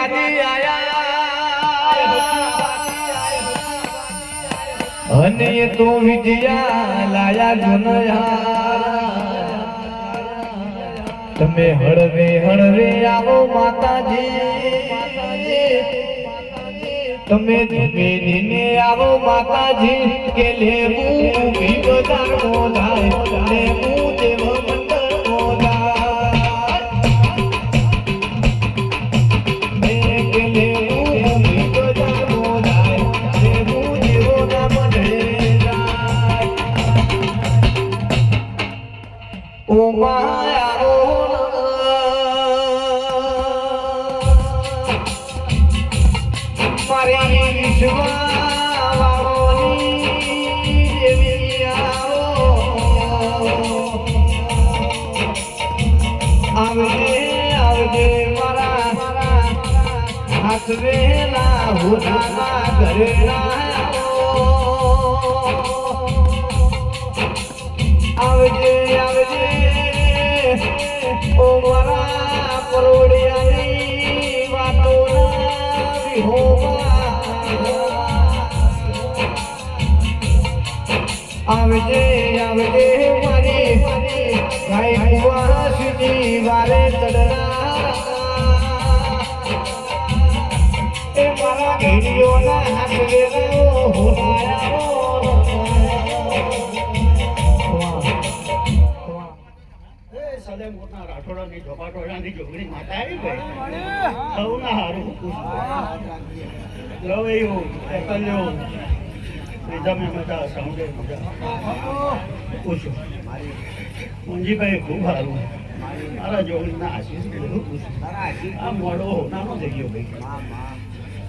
વાદી આયા અને તો વિજયા લાયા જુનયા. તમે હળવે હળવે આવો માતાજી. તમે ધીમે ધીમે આવો માતાજી, કે લેવું બજાર મોધાય લેવું મારી વિશ્વાવાળોની દેવી આવો આવજે આવજે મારા હાથવેલા હુડાના ઘરે આવજે આવજે આવજે આવજે મારી ગાય સુધી વારે તડના એ મારા ઘેડીઓના હાથ વેરાઓ સદે મોટા રાઠોડાની ઝપાટોડાની જોગણી માતા આવી ગઈ સૌના હારું લવ એકલ્યું રીધમે મજા સાઉન્ડે મજા પૂછું. મુંજીભાઈ ખૂબ સારું મારા જોગણીના આશીષ બધું પૂછું આ મોડો હોનાનો થઈ ગયો ભાઈ.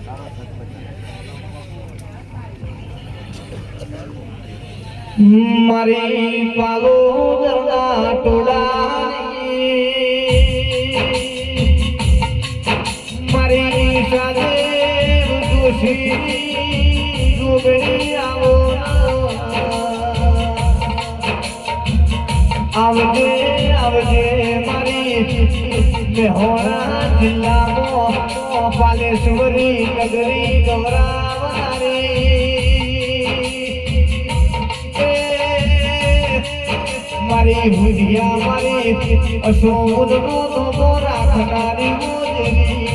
મારી પાલો દરના ટોળાની મારી સાથે જોગણી આવજે આવજે મારી મેહોણા જિલ્લામાં પાલેશ્વરી નગરી ગૌરાવારી મારી ભુજિયા મારી અશોક રાખનારી મોજરી